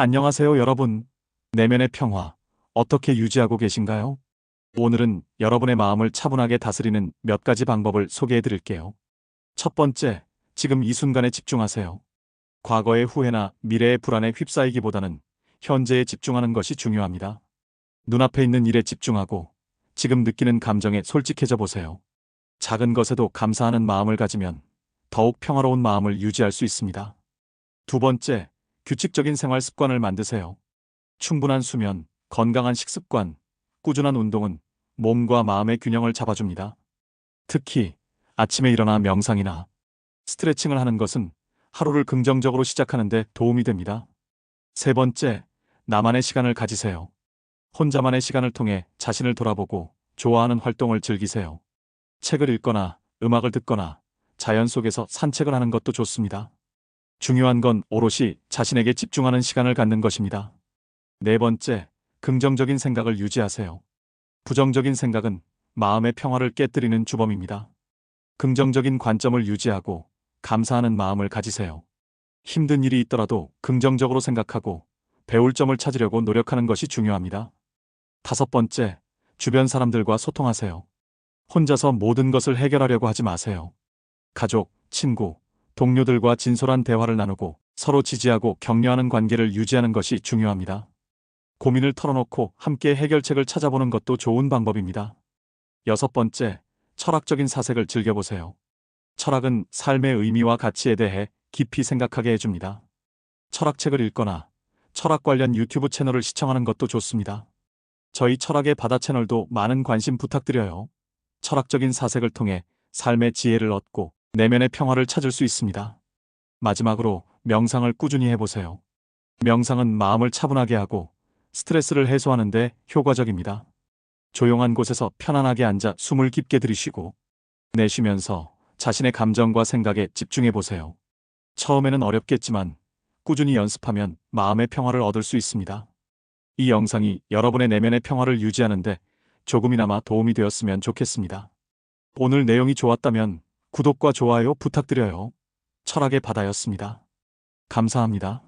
안녕하세요, 여러분. 내면의 평화, 어떻게 유지하고 계신가요? 오늘은 여러분의 마음을 차분하게 다스리는 몇 가지 방법을 소개해 드릴게요. 첫 번째, 지금 이 순간에 집중하세요. 과거의 후회나 미래의 불안에 휩싸이기보다는 현재에 집중하는 것이 중요합니다. 눈앞에 있는 일에 집중하고 지금 느끼는 감정에 솔직해져 보세요. 작은 것에도 감사하는 마음을 가지면 더욱 평화로운 마음을 유지할 수 있습니다. 두 번째, 규칙적인 생활 습관을 만드세요. 충분한 수면, 건강한 식습관, 꾸준한 운동은 몸과 마음의 균형을 잡아줍니다. 특히 아침에 일어나 명상이나 스트레칭을 하는 것은 하루를 긍정적으로 시작하는데 도움이 됩니다. 세 번째, 나만의 시간을 가지세요. 혼자만의 시간을 통해 자신을 돌아보고 좋아하는 활동을 즐기세요. 책을 읽거나 음악을 듣거나 자연 속에서 산책을 하는 것도 좋습니다. 중요한 건 오롯이 자신에게 집중하는 시간을 갖는 것입니다. 네 번째, 긍정적인 생각을 유지하세요. 부정적인 생각은 마음의 평화를 깨뜨리는 주범입니다. 긍정적인 관점을 유지하고 감사하는 마음을 가지세요. 힘든 일이 있더라도 긍정적으로 생각하고 배울 점을 찾으려고 노력하는 것이 중요합니다. 다섯 번째, 주변 사람들과 소통하세요. 혼자서 모든 것을 해결하려고 하지 마세요. 가족, 친구, 동료들과 진솔한 대화를 나누고 서로 지지하고 격려하는 관계를 유지하는 것이 중요합니다. 고민을 털어놓고 함께 해결책을 찾아보는 것도 좋은 방법입니다. 여섯 번째, 철학적인 사색을 즐겨보세요. 철학은 삶의 의미와 가치에 대해 깊이 생각하게 해줍니다. 철학책을 읽거나 철학 관련 유튜브 채널을 시청하는 것도 좋습니다. 저희 철학의 바다 채널도 많은 관심 부탁드려요. 철학적인 사색을 통해 삶의 지혜를 얻고 내면의 평화를 찾을 수 있습니다. 마지막으로 명상을 꾸준히 해보세요. 명상은 마음을 차분하게 하고 스트레스를 해소하는 데 효과적입니다. 조용한 곳에서 편안하게 앉아 숨을 깊게 들이쉬고 내쉬면서 자신의 감정과 생각에 집중해 보세요. 처음에는 어렵겠지만 꾸준히 연습하면 마음의 평화를 얻을 수 있습니다. 이 영상이 여러분의 내면의 평화를 유지하는데 조금이나마 도움이 되었으면 좋겠습니다. 오늘 내용이 좋았다면 구독과 좋아요 부탁드려요. 철학의 바다였습니다. 감사합니다.